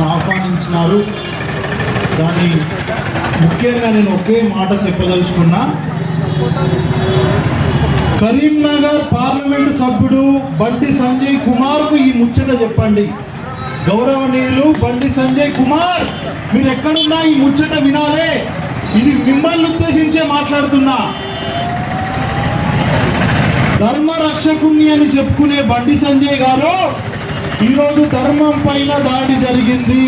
నన్ను ఆహ్వానించినారు. దాన్ని ముఖ్యంగా నేను ఒకే మాట చెప్పదలుచుకున్నా. కరీంనగర్ పార్లమెంటు సభ్యుడు బండి సంజయ్ కుమార్కు ఈ ముచ్చట చెప్పండి. గౌరవనీయులు బండి సంజయ్ కుమార్ మీరు ఎక్కడున్నా ఈ ముచ్చట వినాలే. ఇది మిమ్మల్ని ఉద్దేశించే మాట్లాడుతున్నా. ధర్మ రక్షకుణ్ణి అని చెప్పుకునే బండి సంజయ్ గారు ఈరోజు ధర్మం పైన దాడి జరిగింది.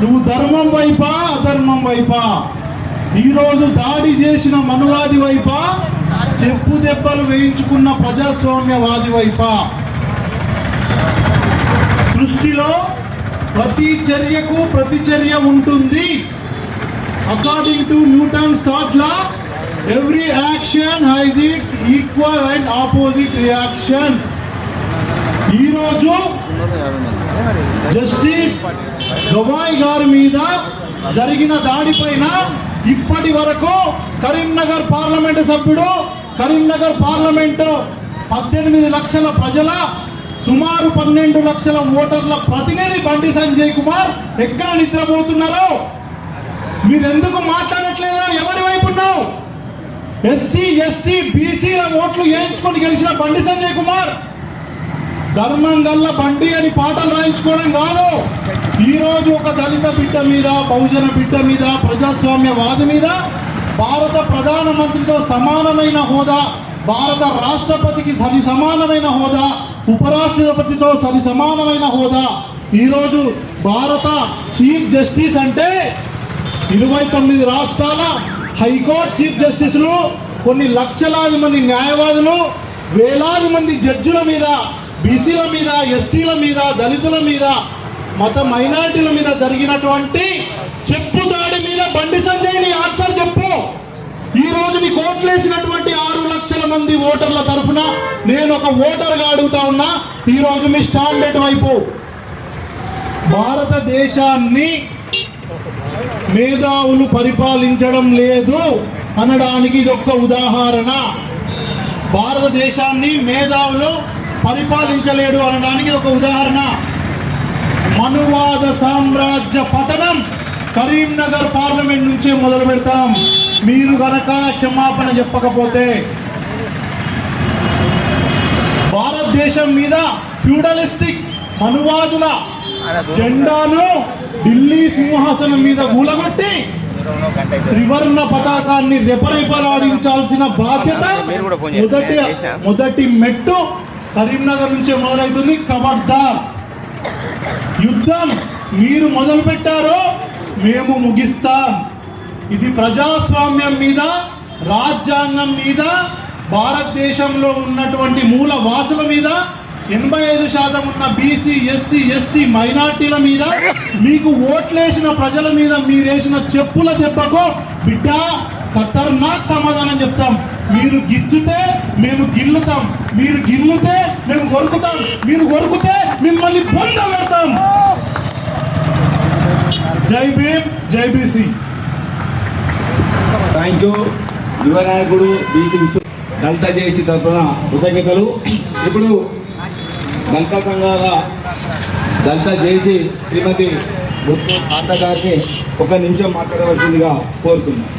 నువ్వు ధర్మం వైపా అధర్మం వైపా? ఈరోజు దాడి చేసిన మనువాది వైపా? చెప్పు దెబ్బలు వేయించుకున్న ప్రజాస్వామ్యవాది వైపా? సృష్టిలో ప్రతి చర్యకు ప్రతిచర్య ఉంటుంది. According to Newton law every action has its equal and opposite reaction ఈరోజు జస్టిస్ గవాయ్ గారి మీద జరిగిన దాడిపైన ఇప్పటి వరకు కరీంనగర్ పార్లమెంటు సభ్యుడు కరీంనగర్ పార్లమెంటు పద్దెనిమిది లక్షల ప్రజల సుమారు పన్నెండు లక్షల ఓటర్ల ప్రతినిధి బండి సంజయ్ కుమార్ ఎక్కడ నిద్రపోతున్నారు? మీరెందుకు మాట్లాడట్లేదు? ఎవరి వైపు ఉన్నావు? ఎస్సీ ఎస్టీ బీసీల ఓట్లు వేయించుకొని గెలిచిన బండి సంజయ్ కుమార్ ధర్మం గల్ల బండి అని పాటలు రాయించుకోవడం కాదు. ఈరోజు ఒక దళిత బిడ్డ మీద బహుజన బిడ్డ మీద ప్రజాస్వామ్యవాది మీద భారత ప్రధానమంత్రితో సమానమైన హోదా భారత రాష్ట్రపతికి సరి సమానమైన హోదా ఉపరాష్ట్రపతితో సరి సమానమైన హోదా. ఈరోజు భారత చీఫ్ జస్టిస్ అంటే ఇరవై తొమ్మిది రాష్ట్రాల హైకోర్టు చీఫ్ జస్టిస్లు కొన్ని లక్షలాది మంది న్యాయవాదులు వేలాది మంది జడ్జుల మీద బీసీల మీద ఎస్టీల మీద దళితుల మీద మత మైనారిటీల మీద జరిగినటువంటి చెప్పు దాడి మీద బండి సంజయ్ నీ ఆన్సర్ చెప్పు. ఈ రోజు నీ కోట్లేసినటువంటి ఆరు లక్షల మంది ఓటర్ల తరఫున నేను ఒక ఓటర్గా అడుగుతా ఉన్నా ఈ రోజు మీ స్టాండర్డ్ వైపు? భారతదేశాన్ని మేధావులు పరిపాలించడం లేదు అనడానికి ఇది ఒక్క ఉదాహరణ. భారతదేశాన్ని మేధావులు పరిపాలించలేడు అనడానికి ఒక ఉదాహరణ మనువాద సామ్రాజ్య పతనం కరీంనగర్ పార్లమెంట్ నుంచే మొదలు పెడతాం మీరు గనక క్షమాపణ చెప్పకపోతే భారతదేశం మీద ఫ్యూడలిస్టిక్ మనువాదుల జెండాను ఢిల్లీ సింహాసనం మీద కూలగొట్టి త్రివర్ణ పతాకాన్ని రెపరెపలాడించాల్సిన బాధ్యత. మొదటి. మొదటి మెట్టు కరీంనగర్ నుంచే మొదలవుతుంది ఖబర్దార్ యుద్ధం మీరు మొదలు పెట్టారో మేము ముగిస్తాం. ఇది ప్రజాస్వామ్యం మీద రాజ్యాంగం మీద భారతదేశంలో ఉన్నటువంటి మూల వాసుల మీద ఎనభై ఐదు శాతం ఉన్న బీసీ ఎస్సీ ఎస్టీ మైనార్టీల మీద మీకు ఓట్లేసిన ప్రజల మీద మీరేసిన చెప్పుల దెబ్బకు బిడ్డ ఖతర్నాక్ సమాధానం చెప్తాం. మీరు గిచ్చితే మేము గిల్లుతాం. మీరు గిల్లుతే మేము కొరుకుతాం. మీరు కొరుకుతే మిమ్మల్ని పొందబెడతాం Jai Bhim Jai BC. Thank you యువ నాయకుడు బీసీ విశ్వ దళిత జేసీ తరఫున కృతజ్ఞతలు. ఇప్పుడు దళిత సంఘాల దళిత జేసీ శ్రీమతి గుర్తు ఆట గారిని ఒక నిమిషం మాట్లాడవలసిందిగా కోరుతున్నాను